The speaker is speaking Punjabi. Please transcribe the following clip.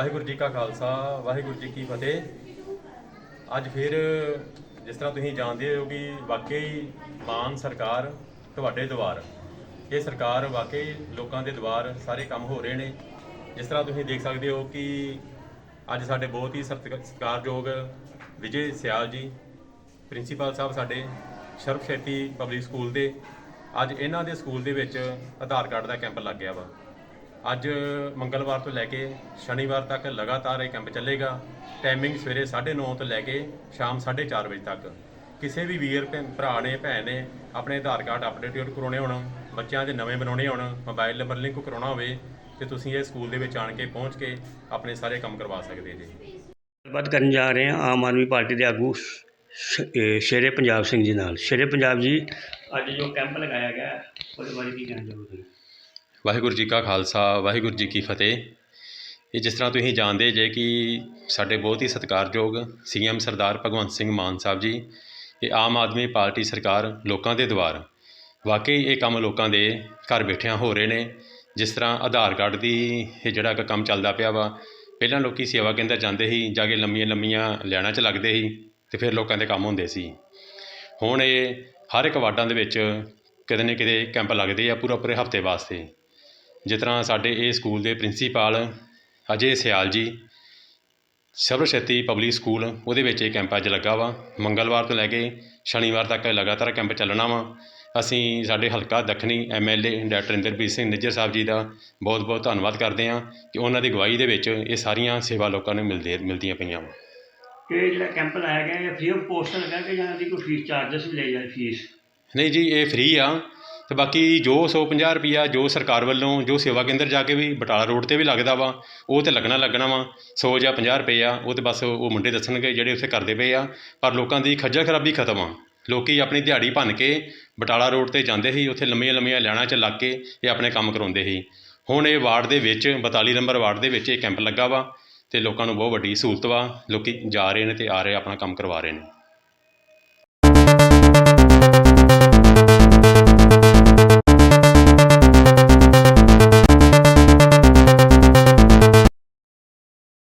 ਵਾਹਿਗੁਰੂ ਜੀ ਕਾ ਖਾਲਸਾ, ਵਾਹਿਗੁਰੂ ਜੀ ਕੀ ਫਤਿਹ। ਅੱਜ ਫਿਰ ਜਿਸ ਤਰ੍ਹਾਂ ਤੁਸੀਂ ਜਾਣਦੇ ਹੋ ਕਿ ਵਾਕਈ ਮਾਨ ਸਰਕਾਰ ਤੁਹਾਡੇ ਦੁਆਰ ਇਹ ਸਰਕਾਰ ਵਾਕਈ ਲੋਕਾਂ ਦੇ ਦੁਆਰ ਸਾਰੇ ਕੰਮ ਹੋ ਰਹੇ ਨੇ। ਜਿਸ ਤਰ੍ਹਾਂ ਤੁਸੀਂ ਦੇਖ ਸਕਦੇ ਹੋ ਕਿ ਅੱਜ ਸਾਡੇ ਬਹੁਤ ਹੀ ਸਤਿ- ਸਤਿਕਾਰਯੋਗ ਵਿਜੇ ਸਿਆਲ ਜੀ, ਪ੍ਰਿੰਸੀਪਲ ਸਾਹਿਬ ਸਾਡੇ ਸ਼ਰਫ ਸ਼ੈਤੀ ਪਬਲਿਕ ਸਕੂਲ ਦੇ। ਅੱਜ ਇਹਨਾਂ ਦੇ ਸਕੂਲ ਦੇ ਵਿੱਚ ਆਧਾਰ ਕਾਰਡ ਦਾ ਕੈਂਪ ਲੱਗ ਗਿਆ ਵਾ। ਅੱਜ ਮੰਗਲਵਾਰ ਤੋਂ ਲੈ ਕੇ ਸ਼ਨੀਵਾਰ ਤੱਕ ਲਗਾਤਾਰ ਇਹ ਕੈਂਪ ਚੱਲੇਗਾ। ਟਾਈਮਿੰਗ ਸਵੇਰੇ 9:30 ਤੋਂ ਲੈ ਕੇ ਸ਼ਾਮ 4:30 ਵਜੇ ਤੱਕ। ਕਿਸੇ ਵੀ ਵੀਰ ਭੈ- ਭਰਾ ਨੇ, ਭੈਣ ਨੇ ਆਪਣੇ ਆਧਾਰ ਕਾਰਡ ਅਪਡੇਟ ਕਰਾਉਣੇ ਹੋਣ, ਬੱਚਿਆਂ ਦੇ ਨਵੇਂ ਬਣਾਉਣੇ ਹੋਣ ਮੋਬਾਈਲ ਨੰਬਰ ਲਿੰਕ ਕਰਾਉਣਾ ਹੋਵੇ ਤੇ ਤੁਸੀਂ ਇਹ ਸਕੂਲ ਦੇ ਵਿੱਚ ਆਣ ਕੇ ਪਹੁੰਚ ਕੇ ਆਪਣੇ ਸਾਰੇ ਕੰਮ ਕਰਵਾ ਸਕਦੇ ਜੀ। ਗੱਲਬਾਤ ਕਰਨ ਜਾ ਰਹੇ ਹਾਂ ਆਮ ਆਦਮੀ ਪਾਰਟੀ ਦੇ ਆਗੂ ਸ਼ੇਰੇ ਪੰਜਾਬ ਸਿੰਘ ਜੀ ਨਾਲ। ਸ਼ੇਰੇ ਪੰਜਾਬ ਜੀ, ਅੱਜ ਜੋ ਕੈਂਪ ਲਗਾਇਆ ਗਿਆ, ਉਹਦੇ ਬਾਰੇ ਕੀ ਕਹਿਣਾ ਚਾਹੋਗੇ ਵਾਹਿਗੁਰੂ ਜੀ ਕਾ ਖਾਲਸਾ, ਵਾਹਿਗੁਰੂ ਜੀ ਕੀ ਫਤਿਹ। ਇਹ ਜਿਸ ਤਰ੍ਹਾਂ ਤੁਸੀਂ ਜਾਣਦੇ ਜੇ ਕਿ ਸਾਡੇ ਬਹੁਤ ਹੀ ਸਤਿਕਾਰਯੋਗ ਸੀਐਮ ਸਰਦਾਰ ਭਗਵੰਤ ਸਿੰਘ ਮਾਨ ਸਾਹਿਬ ਜੀ, ਇਹ ਆਮ ਆਦਮੀ ਪਾਰਟੀ ਸਰਕਾਰ ਲੋਕਾਂ ਦੇ ਦੁਆਰ ਵਾਕਈ ਇਹ ਕੰਮ ਲੋਕਾਂ ਦੇ ਘਰ ਬੈਠਿਆਂ ਹੋ ਰਹੇ ਨੇ। ਜਿਸ ਤਰ੍ਹਾਂ ਆਧਾਰ ਕਾਰਡ ਦੀ ਇਹ ਜਿਹੜਾ ਕੰਮ ਚੱਲਦਾ ਪਿਆ ਵਾ, ਪਹਿਲਾਂ ਲੋਕੀ ਸੇਵਾ ਕੇਂਦਰ ਜਾਂਦੇ ਸੀ, ਜਾ ਕੇ ਲੰਮੀਆਂ ਲੰਮੀਆਂ ਲੈਣਾ 'ਚ ਲੱਗਦੇ ਸੀ ਤੇ ਫਿਰ ਲੋਕਾਂ ਦੇ ਕੰਮ ਹੁੰਦੇ ਸੀ। ਹੁਣ ਇਹ ਹਰ ਇੱਕ ਵਾਰਡਾਂ ਦੇ ਵਿੱਚ ਕਿਤੇ ਨਾ ਕਿਤੇ ਕੈਂਪ ਲੱਗਦੇ ਆ ਪੂਰਾ ਪੂਰੇ ਹਫ਼ਤੇ ਵਾਸਤੇ। ਜਿਸ ਤਰ੍ਹਾਂ ਸਾਡੇ ਇਹ ਸਕੂਲ ਦੇ ਪ੍ਰਿੰਸੀਪਲ ਅਜੇ ਸਿਆਲ ਜੀ ਸਰਵਸ਼ਕਤੀ ਪਬਲਿਕ ਸਕੂਲ ਉਹਦੇ ਵਿੱਚ ਇਹ ਕੈਂਪ ਅੱਜ ਲੱਗਾ ਵਾ। ਮੰਗਲਵਾਰ ਤੋਂ ਲੈ ਕੇ ਸ਼ਨੀਵਾਰ ਤੱਕ ਲਗਾਤਾਰ ਕੈਂਪ ਚੱਲਣਾ ਵਾ। ਅਸੀਂ ਸਾਡੇ ਹਲਕਾ ਦੱਖਣੀ ਐਮਐਲਏ ਡਾਕਟਰ ਇੰਦਰਪ੍ਰੀਤ ਸਿੰਘ ਨਿੱਜਰ ਸਾਹਿਬ ਜੀ ਦਾ ਬਹੁਤ ਬਹੁਤ ਧੰਨਵਾਦ ਕਰਦੇ ਹਾਂ ਕਿ ਉਹਨਾਂ ਦੀ ਅਗਵਾਈ ਦੇ ਵਿੱਚ ਇਹ ਸਾਰੀਆਂ ਸੇਵਾ ਲੋਕਾਂ ਨੂੰ ਮਿਲਦੇ ਮਿਲਦੀਆਂ ਪਈਆਂ ਵਾ। ਇਹ ਜਿਹੜਾ ਕੈਂਪ ਲਾਇਆ ਗਿਆ ਇਹ ਫ੍ਰੀ ਆਫ ਕੋਸਟ ਲੱਗਾ ਕਿ ਜਾਂ ਦੀ ਕੋਈ ਫੀਸ ਚਾਰਜਸ ਵੀ ਲਈ ਜਾਏ ਫੀਸ ਨਹੀਂ ਜੀ ਇਹ ਫ੍ਰੀ ਆ। ਅਤੇ ਬਾਕੀ ਜੋ ਸੌ ਪੰਜਾਹ ਰੁਪਈਆ ਜੋ ਸਰਕਾਰ ਵੱਲੋਂ, ਜੋ ਸੇਵਾ ਕੇਂਦਰ ਜਾ ਕੇ ਵੀ ਬਟਾਲਾ ਰੋਡ ਤੇ ਵੀ ਲੱਗਦਾ ਵਾ, ਉਹ ਤਾਂ ਲੱਗਣਾ ਲੱਗਣਾ ਵਾ, ਸੌ ਜਾਂ 50 ਰੁਪਏ ਆ ਉਹ ਤਾਂ ਬਸ ਉਹ ਮੁੰਡੇ ਦੱਸਣਗੇ ਜਿਹੜੇ ਉੱਥੇ ਕਰਦੇ ਪਏ ਆ, ਪਰ ਲੋਕਾਂ ਦੀ ਖੱਜਲ ਖਰਾਬੀ ਖਤਮ ਆ। ਲੋਕ ਆਪਣੀ ਦਿਹਾੜੀ ਭੰਨ ਕੇ ਬਟਾਲਾ ਰੋਡ ਤੇ ਜਾਂਦੇ ਸੀ, ਉੱਥੇ ਲੰਮੀਆਂ ਲੰਮੀਆਂ ਲੈਣਾ 'ਚ ਲੱਗ ਕੇ ਇਹ ਆਪਣੇ ਕੰਮ ਕਰਵਾਉਂਦੇ ਸੀ। ਹੁਣ ਇਹ ਵਾਰਡ ਦੇ ਵਿੱਚ 42 ਨੰਬਰ ਵਾਰਡ ਦੇ ਵਿੱਚ ਇਹ ਕੈਂਪ ਲੱਗਾ ਵਾ ਅਤੇ ਲੋਕਾਂ ਨੂੰ ਬਹੁਤ ਵੱਡੀ ਸਹੂਲਤ ਵਾ, ਲੋਕ ਜਾ ਰਹੇ ਨੇ ਅਤੇ ਆ ਰਹੇ, ਆਪਣਾ ਕੰਮ ਕਰਵਾ ਰਹੇ ਨੇ।